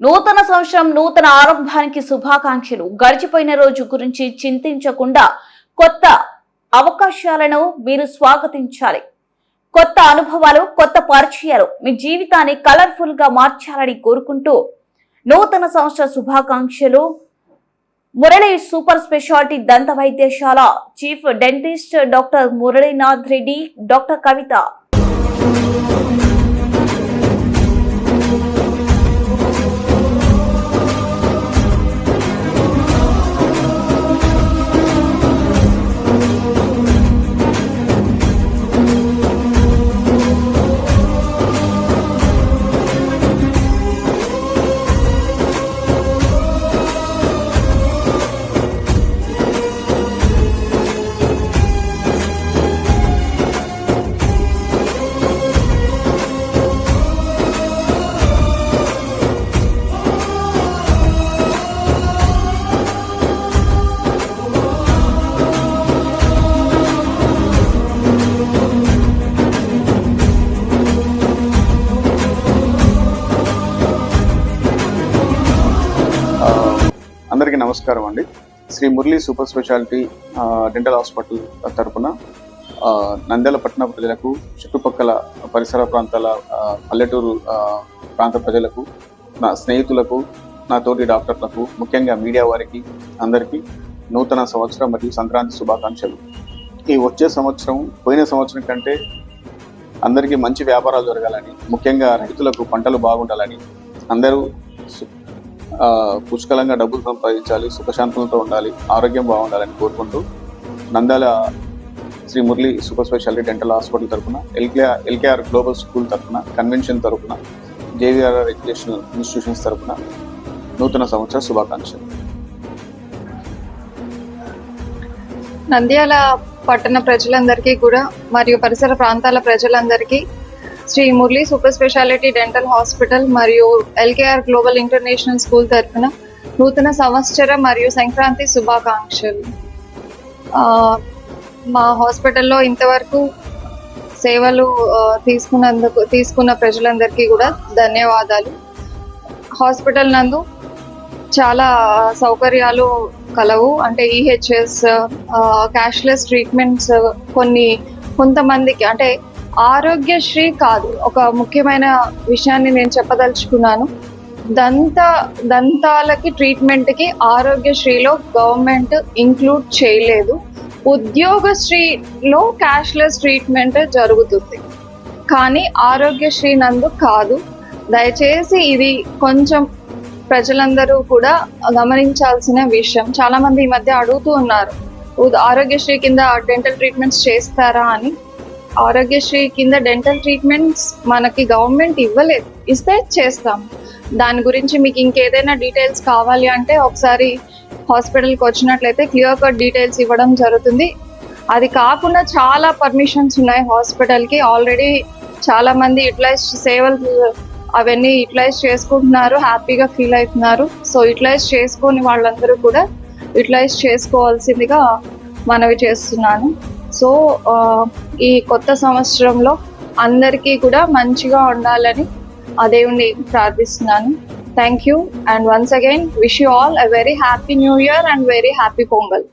నూతన సంవత్సరం నూతన ఆరంభానికి శుభాకాంక్షలు. గడిచిపోయిన రోజు గురించి చింతించకుండా కొత్త అవకాశాలను మీరు స్వాగతించాలి. కొత్త అనుభవాలు కొత్త పరిచయాలు మీ జీవితాన్ని కలర్ఫుల్గా మార్చాలని కోరుకుంటూ నూతన సంవత్సర శుభాకాంక్షలు. మురళి సూపర్ స్పెషాలిటీ దంత వైద్యశాల chief dentist doctor Muralinath Reddy doctor Kavitha. నమస్కారం అండి. Sri Murali super speciality dental hospital తరపున నంద్యాల పట్టణ ప్రజలకు చుట్టుపక్కల పరిసర ప్రాంతాల పల్లెటూరు ప్రాంత ప్రజలకు నా స్నేహితులకు నా తోటి డాక్టర్లకు ముఖ్యంగా మీడియా వారికి అందరికీ నూతన సంవత్సరం మరియు సంక్రాంతి శుభాకాంక్షలు. ఈ వచ్చే సంవత్సరం పోయిన సంవత్సరం కంటే అందరికీ మంచి వ్యాపారాలు జరగాలని ముఖ్యంగా రైతులకు పంటలు బాగుండాలని అందరూ పుష్కలంగా డబ్బులు సంపాదించాలి సుఖశాంతులతో ఉండాలి ఆరోగ్యం బాగుండాలని కోరుకుంటూ Nandyal Sri Murali super speciality dental hospital తరఫున ఎల్కేఆర్ ఎల్కేఆర్ గ్లోబల్ స్కూల్ తరఫున కన్వెన్షన్ తరఫున జేవీఆర్ఆర్ ఎడ్యుకేషనల్ ఇన్స్టిట్యూషన్స్ తరఫున నూతన సంవత్సర శుభాకాంక్షలు. నంద్యాల పట్టణ ప్రజలందరికీ కూడా మరియు పరిసర ప్రాంతాల ప్రజలందరికీ Sri Murali super speciality dental hospital మరియు ఎల్కేఆర్ గ్లోబల్ ఇంటర్నేషనల్ స్కూల్ తరఫున నూతన సంవత్సర మరియు సంక్రాంతి శుభాకాంక్షలు. మా హాస్పిటల్లో ఇంతవరకు సేవలు తీసుకున్నందుకు తీసుకున్న ప్రజలందరికీ కూడా ధన్యవాదాలు. హాస్పిటల్ నందు చాలా సౌకర్యాలు కలవు. అంటే ఈహెచ్ఎస్ క్యాష్లెస్ ట్రీట్మెంట్స్ కొన్ని కొంతమందికి అంటే ఆరోగ్యశ్రీ కాదు. ఒక ముఖ్యమైన విషయాన్ని నేను చెప్పదలుచుకున్నాను. దంత దంతాలకి ట్రీట్మెంట్కి ఆరోగ్యశ్రీలో గవర్నమెంట్ ఇంక్లూడ్ చేయలేదు. ఉద్యోగశ్రీలో క్యాష్లెస్ ట్రీట్మెంట్ జరుగుతుంది. కానీ ఆరోగ్యశ్రీ నందు కాదు. దయచేసి ఇది కొంచెం ప్రజలందరూ కూడా గమనించాల్సిన విషయం. చాలామంది ఈ మధ్య అడుగుతూ ఉన్నారు. ఆరోగ్యశ్రీ కింద డెంటల్ ట్రీట్మెంట్స్ చేస్తారా అని. ఆరోగ్యశ్రీ కింద డెంటల్ ట్రీట్మెంట్స్ మనకి గవర్నమెంట్ ఇవ్వలేదు. ఇస్తే చేస్తాం. దాని గురించి మీకు ఇంకేదైనా డీటెయిల్స్ కావాలి అంటే ఒకసారి హాస్పిటల్కి వచ్చినట్లయితే క్లియర్ కట్ డీటెయిల్స్ ఇవ్వడం జరుగుతుంది. అది కాకుండా చాలా పర్మిషన్స్ ఉన్నాయి హాస్పిటల్కి ఆల్రెడీ చాలా మంది యూటిలైజ్ సేవలు అవన్నీ యూటిలైజ్ చేసుకుంటున్నారు హ్యాపీగా ఫీల్ అవుతున్నారు. సో యూటిలైజ్ చేసుకొని వాళ్ళందరూ కూడా యూటిలైజ్ చేసుకోవాల్సిందిగా మనవి చేస్తున్నాను. సో ఈ కొత్త సంవత్సరంలో అందరికీ కూడా మంచిగా ఉండాలని ఆ దేవుణ్ణి ప్రార్థిస్తున్నాను. Thank you and once again wish you all a very happy new year and very happy Pongal